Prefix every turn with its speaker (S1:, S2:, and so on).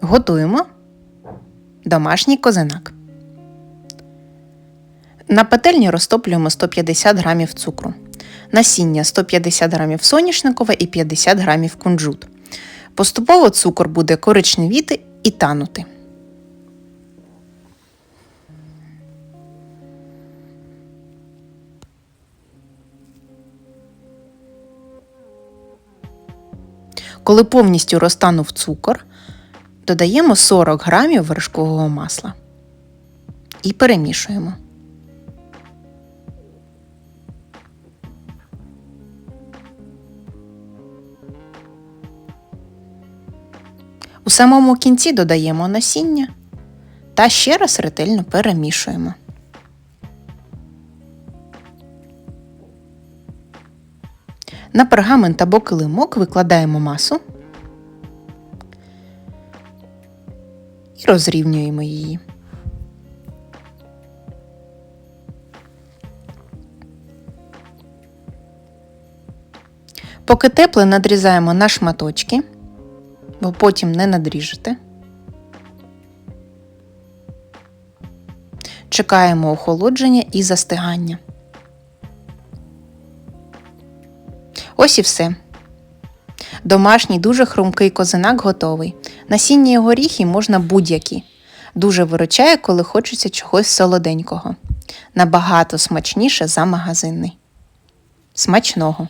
S1: Готуємо домашній козинак. На пательні розтоплюємо 150 г цукру. Насіння 150 г соняшникове і 50 г кунжут. Поступово цукор буде коричневіти і танути. Коли повністю розтанув цукор, додаємо 40 грамів вершкового масла і перемішуємо. У самому кінці додаємо насіння та ще раз ретельно перемішуємо. На пергамент або килимок викладаємо масу і розрівнюємо її. Поки тепле надрізаємо на шматочки, бо потім не надріжете. Чекаємо охолодження і застигання. Ось і все. Домашній дуже хрумкий козинак готовий. Насіння і горіхи можна будь-які. Дуже виручає, коли хочеться чогось солоденького. Набагато смачніше за магазинний. Смачного!